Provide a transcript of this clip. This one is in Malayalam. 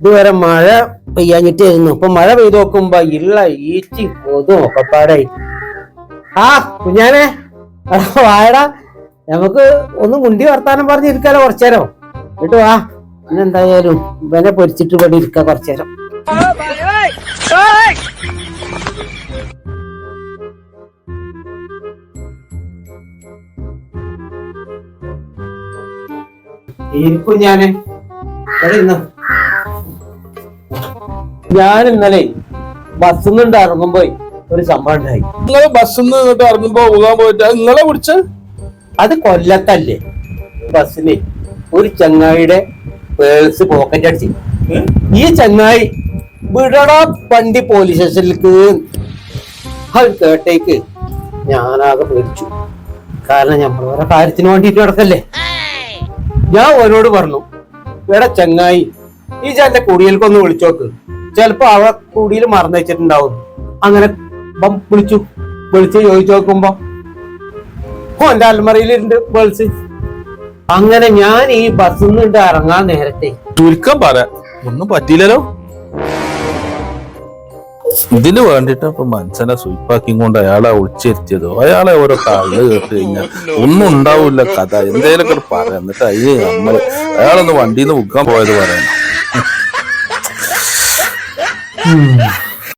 ഇതുവരെ മഴ പെയ്യാഞ്ഞിട്ടായിരുന്നു. ഇപ്പൊ മഴ പെയ്ത് നോക്കുമ്പോ ഇള്ള ഈച്ചി കൊതും ഒക്കെപ്പാടായി ആ കുഞ്ഞാനെ. വായടാ. നമുക്ക് ഒന്ന് മുണ്ടി വർത്താനം പറഞ്ഞിരിക്കാലോ കുറച്ചേരം. ആ പിന്നെ എന്തായാലും ഇവനെ പൊരിച്ചിട്ട് ഇവിടെ ഇരിക്ക കുറച്ചേരം. ഇരിക്കും ഞാൻ. ഞാൻ ഇന്നലെ ബസ്സിൽ നിന്ന് ഇറങ്ങുമ്പോ ഒരു സംഭവം ഉണ്ടായി. നിങ്ങൾ ബസ്സിൽ നിന്ന് ഇങ്ങോട്ട് ഇറങ്ങുമ്പോ പോകാൻ പോയിട്ട് അത് നിങ്ങളെ കുടിച്ച് അത് കൊല്ലത്തല്ലേ. ബസ്സിന് ഒരു ചങ്ങായിയുടെ പേഴ്സ് പോക്കറ്റ് അടിച്ച്. ഈ ചങ്ങായി വിടടാ വണ്ടി പോലീസ് സ്റ്റേഷനിലേക്ക് അത് കേട്ടേക്ക് ഞാനാകെ പേടിച്ചു കാരണം നമ്മൾ വേറെ കാര്യത്തിന് വേണ്ടിയിട്ട് നടക്കല്ലേ. ഞാൻ ഓരോട് പറഞ്ഞു ഇവിടെ ചങ്ങായി ഈ ചേട്ടന്റെ കുടിയിലേക്കൊന്ന് വിളിച്ചോക്ക്. ചിലപ്പോ അവ കുടിയിൽ മറന്നു വെച്ചിട്ടുണ്ടാവും അങ്ങനെ വിളിച്ചു. വിളിച്ച് ചോദിച്ചു നോക്കുമ്പോ ഓന്റെ അൽമറയിലുണ്ട് ബേൾസ് അങ്ങനെ ഞാൻ ഈ ബസ്സിൽ നിന്ന് ഇറങ്ങാൻ നേരത്തെ. ചുരുക്കം പറ ഒന്നും പറ്റിയില്ലല്ലോ. ഇതിന് വേണ്ടിട്ട് ഇപ്പൊ മനുഷ്യനെ സുയിപ്പാക്കി കൊണ്ട് അയാളെ ഒളിച്ചിരുത്തിയതോ? അയാളെ ഓരോ കള്ള് കേട്ട് കഴിഞ്ഞാൽ ഒന്നും ഉണ്ടാവില്ല കഥ. എന്തേലൊക്കെ പറയാം എന്നിട്ട് അയ്യേ നമ്മൾ അയാളൊന്ന് വണ്ടിയിൽ നിന്ന് ഉക്കാൻ പോയത് പറയണം.